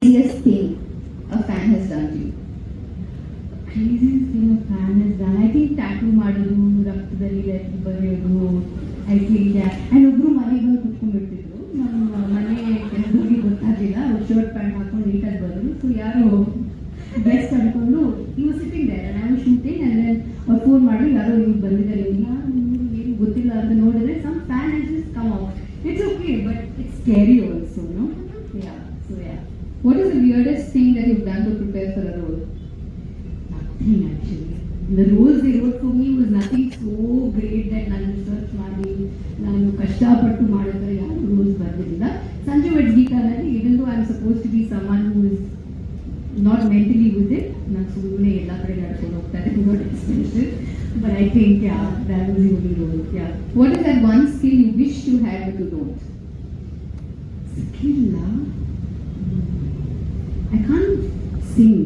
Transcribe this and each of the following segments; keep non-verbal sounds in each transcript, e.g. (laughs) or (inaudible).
craziest thing a fan has done to you? craziest thing a fan has done. I think tattoo ಮಾಡೋದು ರಕ್ತದಲ್ಲಿ letter ಬರೆಯೋದು I think and ಒಬ್ಬರು ಮನೆಗೆ nothing actually. The rules they wrote for me was nothing so great that ನಾನು research ಮಾಡಿ ನಾನು ಕಷ್ಟಪಟ್ಟು ಮಾಡಿದ್ರೆ ಯಾವ ರೂಲ್ಸ್ ಬರ್ದಿರಲಿಲ್ಲ ಸಂಜೆ vet ಗೀತಾನಲ್ಲಿ even though I am suppose to be someone who is not mentally with it ನಾನು ಸುಮ್ಮನೆ ಎಲ್ಲ ಕಡೆ ನಡ್ಕೊಂಡು ಹೋಗ್ತಾರೆ not expensive but I think yeah that was the only roll yeah What is that one skill you wish you had but you don't? ಸ್ಕಿಲ್ಲ I can't Singh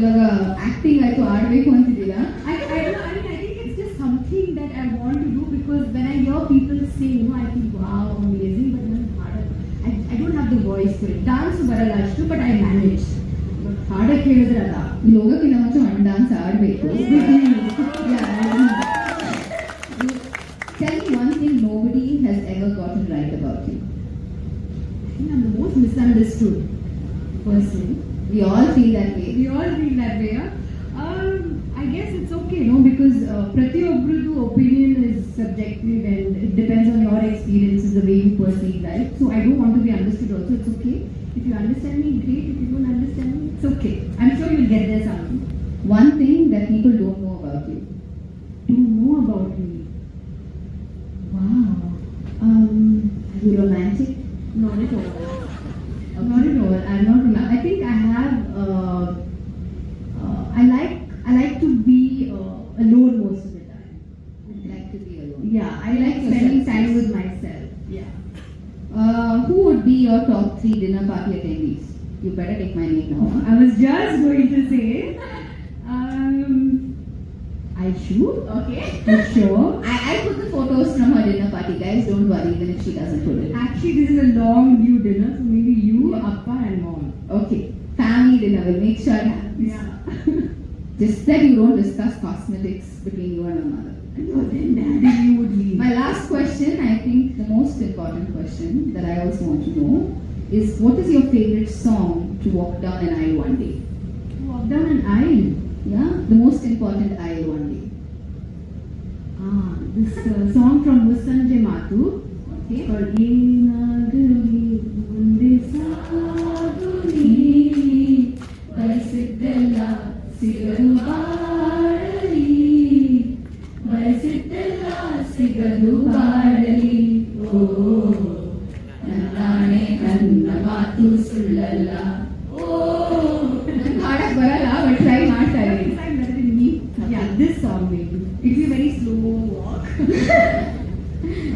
ಇವಾಗ acting ಆಯ್ತು ಆಡ್ಬೇಕು ಅಂತಿದ್ದೀರಾ I, I, don't know, I mean, I think it's just something that I want to do because when I hear people sing, you know, I think, wow, amazing, but then harder. I, I don't have the voice for it. Dance ಬರಲ್ಲ ಅಷ್ಟು, but I manage. But ಹಾಡಕ್ಕೆ ಹೇಳಿದ್ರಲ್ಲ ಇಲ್ಲಿ ಹೋಗೋಕ್ಕಿಂತ ಮುಂಚೆ ಒಂದು dance ಆಡಬೇಕು Tell me one thing nobody has ever gotten right about you. I think I'm the most misunderstood person. We all feel that way. We all feel that way. Um, I guess it's okay, no, because uh, Pratyobrudhu opinion is subjective and it depends on your experiences, the way you perceive life. So I don't want to be understood also. It's okay. If you understand me, great. If you don't understand me, it's okay. I'm sure you'll get there someday. One thing that people don't know about you. Don't know about me. Wow. Um, are you romantic? Not at all. Not at all. I'm not. I think I have. Uh, uh, I like. I like to be uh, alone most of the time. I like to be alone. Yeah, I like Yourself. spending time with myself. Yeah. Uh, who would be your top three dinner party attendees? You better take my name now. I was just going to say. Um, I should. Okay. For sure. I, I put the photos from her dinner party, guys. Don't worry, even if she doesn't put it. Actually, this is a long due dinner, so maybe you, Appa, and mom. Okay. Family dinner. We'll make sure it happens. Yeah. (laughs) Just that you don't discuss cosmetics between you and your mother. no, then daddy, you would leave. My last question, I think the most important question that I also want to know is what is your favorite song to walk down an aisle one day? Walk down an aisle. Yeah, the most important aisle one day. Ah, this uh, song from Musanje Matu. Okay. called ಬಾಳಲಿ ಬಯಸಿದ್ದೆಲ್ಲ ಸಿಗಲು ಬಾಳಲಿ ಓ ನನ್ನಾಣೆ ನನ್ನ ಮಾತು ಸುಳ್ಳಲ್ಲ ಓ ಹಾಡಕ್ ಬರಲ್ಲ but try ಮಾಡ್ತಾ ಇದ್ದೀನಿ Yeah, this song maybe. It'll be very slow walk.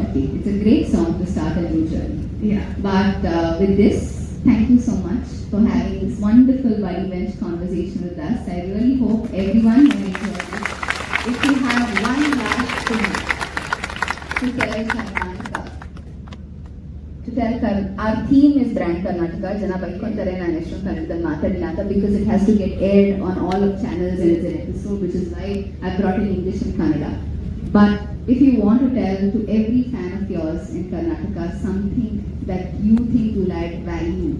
Okay, it's a great song to start a new journey. Yeah. But uh, with this, thank you so much for having wonderful body bench conversation with us. I really hope everyone it. If you have one last thing to tell Karnataka, to tell Kar our theme is brand Karnataka. Karnataka because it has to get aired on all of channels and it's an episode, which is why I brought in English and Kannada. But if you want to tell to every fan of yours in Karnataka something that you think will add value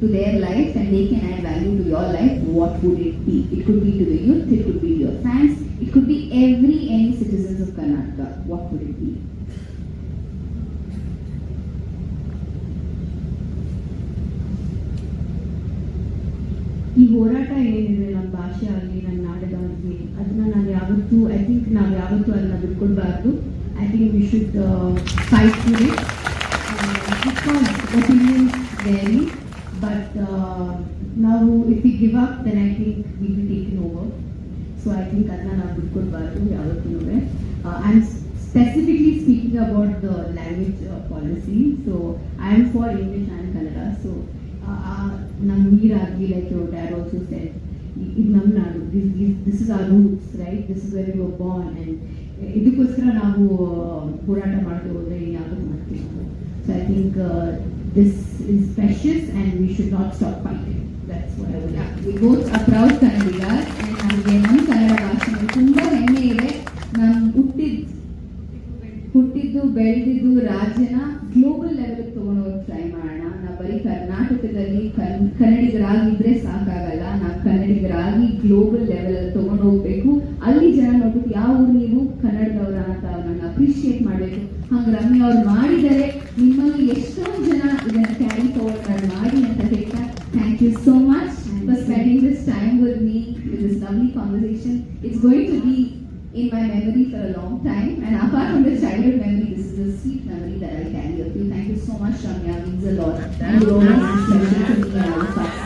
to their life and they can add value to your life, what would it be? It could be to the youth, it could be to your fans, it could be every any citizens of Karnataka. What would it be? ಈ ಹೋರಾಟ ಏನಿದೆ ನಮ್ಮ ಭಾಷೆ ಆಗಲಿ ನನ್ನ ನಾಡದಾಗಲಿ ಅದನ್ನ ನಾವು ಯಾವತ್ತೂ ಐ ಥಿಂಕ್ ನಾವು ಯಾವತ್ತೂ ಅದನ್ನ ಬಿಟ್ಕೊಡ್ಬಾರ್ದು I think we should fight for it opinions very but ನಾವು if we give up then I think V be taken over so I think ಅದನ್ನ ನಾವು ಬಿಟ್ಕೊಡ್ಬಾರ್ದು ಯಾವತ್ತೂ I am specifically speaking about the language policy so I am for English and Kannada so ನಮ್ಮ ನೀರಾಗಲಿ like your dad also set ಇದು ನಮ್ಮ ನಾಡು this this is R roots write this is very you Born and ಇದಕ್ಕೋಸ್ಕರ ನಾವು ಹೋರಾಟ ಮಾಡ್ತಾ ಹೋದ್ರೆ ಯಾವುದೂ ಮಾಡ್ತೀವಿ ನಾವು So I think uh, this is precious and we should not stop fighting. That's what I would like. We both a proud ಕನ್ನಡಿಗರ್ಸ್ ನಮಗೆ ನಮ್ಮ ಕನ್ನಡ ಭಾಷೆ ತುಂಬ ಹೆಮ್ಮೆ ಇದೆ ನಾನು ಹುಟ್ಟಿದ್ ಹುಟ್ಟಿದ್ದು ಬೆಳೆದಿದ್ದು ರಾಜ್ಯನ ಗ್ಲೋಬಲ್ ಲೆವೆಲ್ ತಗೊಂಡೋಗಿ ಟ್ರೈ ಮಾಡೋಣ. ನಾವು ಬರೀ ಕರ್ನಾಟಕದಲ್ಲಿ ಕನ್, ಕನ್ನಡಿಗರಾಗಿದ್ರೆ ಸಾಕಾಗಲ್ಲ. ನಾವು ಕನ್ನಡಿಗರಾಗಿ ಗ್ಲೋಬಲ್ ಲೆವೆಲ್ ಅಲ್ಲಿ ತಗೊಂಡು ಹೋಗ್ಬೇಕು ಅಲ್ಲಿ ಜನ ನೋಡ್ಬಿಟ್ಟು ಯಾವ ನೀವು ಕನ್ನಡದವರ ಅಂತ ಅವ್ರನ್ನ ಅಪ್ರಿಷಿಯೇಟ್ ಮಾಡಬೇಕು. ಹಂಗೆ ರಮ್ಯ ಅವ್ರು ಮಾಡಿದರೆ ನಿಮ್ಮಲ್ಲಿ ಎಷ್ಟೊಂದು ಜನ ಇದನ್ನ ಕ್ಯಾರಿ ಫಾರ್ವರ್ಡ್ ಮಾಡಿ ಅಂತ ಹೇಳ್ತಾ thank you so much for spending this time with me with this lovely conversation. It's going to be in my memory for a long time. And apart from the childhood memory, this is a sweet memory that I carry of you. Thank you so much, Ramya. It means a lot. And you always special to me and all of us. Thank you.